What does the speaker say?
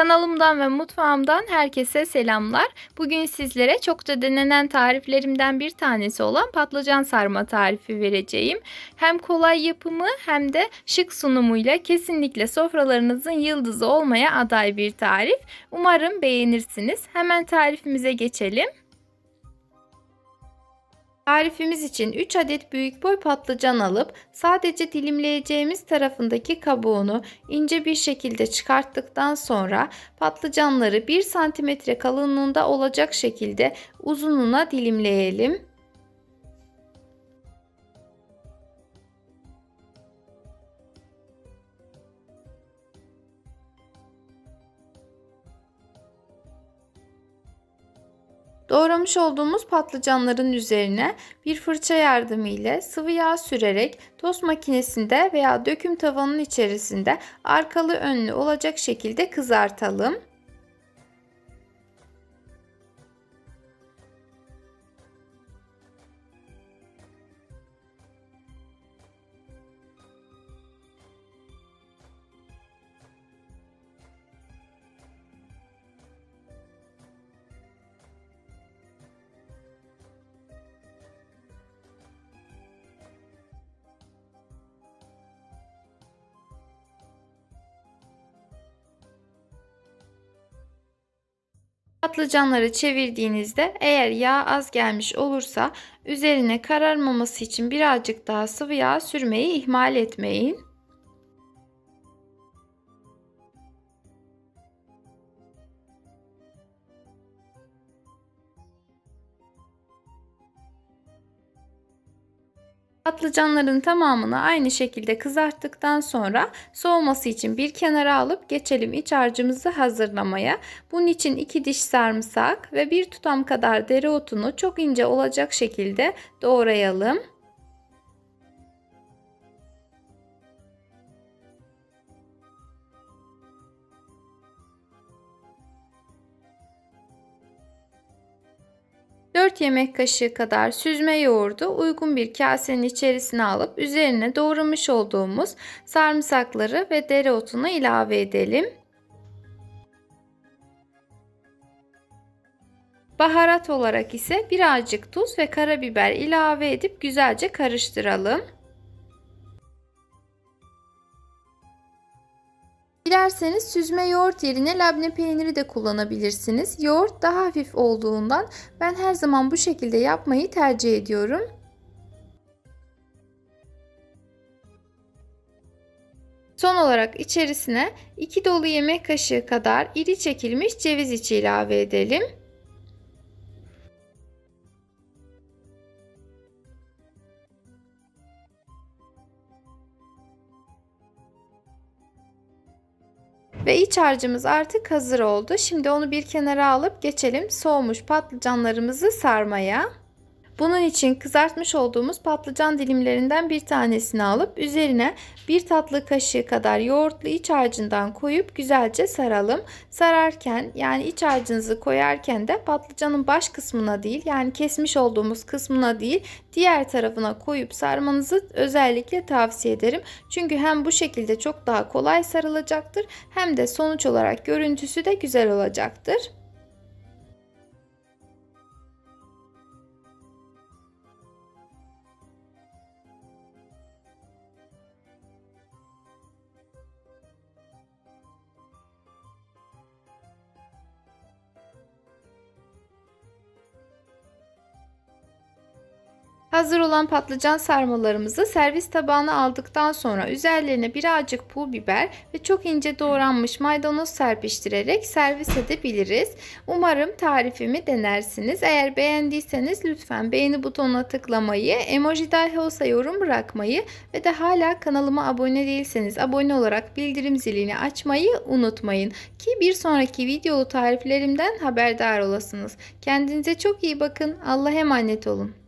Kanalımdan ve mutfağımdan herkese selamlar. Bugün sizlere çok da denenen tariflerimden bir tanesi olan patlıcan sarma tarifi vereceğim. Hem kolay yapımı hem de şık sunumuyla kesinlikle sofralarınızın yıldızı olmaya aday bir tarif. Umarım beğenirsiniz. Hemen tarifimize geçelim. Tarifimiz için 3 adet büyük boy patlıcan alıp sadece dilimleyeceğimiz tarafındaki kabuğunu ince bir şekilde çıkarttıktan sonra patlıcanları 1 cm kalınlığında olacak şekilde uzunluğuna dilimleyelim. Doğramış olduğumuz patlıcanların üzerine bir fırça yardımı ile sıvı yağ sürerek tost makinesinde veya döküm tavanın içerisinde arkalı önlü olacak şekilde kızartalım. Patlıcanları çevirdiğinizde eğer yağ az gelmiş olursa üzerine kararmaması için birazcık daha sıvı yağ sürmeyi ihmal etmeyin. Patlıcanların tamamını aynı şekilde kızarttıktan sonra soğuması için bir kenara alıp geçelim iç harcımızı hazırlamaya. Bunun için 2 diş sarımsak ve bir tutam kadar dereotunu çok ince olacak şekilde doğrayalım. 4 yemek kaşığı kadar süzme yoğurdu uygun bir kasenin içerisine alıp üzerine doğramış olduğumuz sarımsakları ve dereotunu ilave edelim. Baharat olarak ise birazcık tuz ve karabiber ilave edip güzelce karıştıralım. Dilerseniz süzme yoğurt yerine labne peyniri de kullanabilirsiniz. Yoğurt daha hafif olduğundan ben her zaman bu şekilde yapmayı tercih ediyorum. Son olarak içerisine 2 dolu yemek kaşığı kadar iri çekilmiş ceviz içi ilave edelim. Ve iç harcımız artık hazır oldu. Şimdi onu bir kenara alıp geçelim soğumuş patlıcanlarımızı sarmaya. Bunun için kızartmış olduğumuz patlıcan dilimlerinden bir tanesini alıp üzerine bir tatlı kaşığı kadar yoğurtlu iç harcından koyup güzelce saralım. Sararken yani iç harcınızı koyarken de patlıcanın baş kısmına değil yani kesmiş olduğumuz kısmına değil diğer tarafına koyup sarmanızı özellikle tavsiye ederim. Çünkü hem bu şekilde çok daha kolay sarılacaktır hem de sonuç olarak görüntüsü de güzel olacaktır. Hazır olan patlıcan sarmalarımızı servis tabağına aldıktan sonra üzerlerine birazcık pul biber ve çok ince doğranmış maydanoz serpiştirerek servis edebiliriz. Umarım tarifimi denersiniz. Eğer beğendiyseniz lütfen beğeni butonuna tıklamayı, emoji dahi olsa yorum bırakmayı ve de hala kanalıma abone değilseniz abone olarak bildirim zilini açmayı unutmayın. Ki bir sonraki videolu tariflerimden haberdar olasınız. Kendinize çok iyi bakın. Allah'a emanet olun.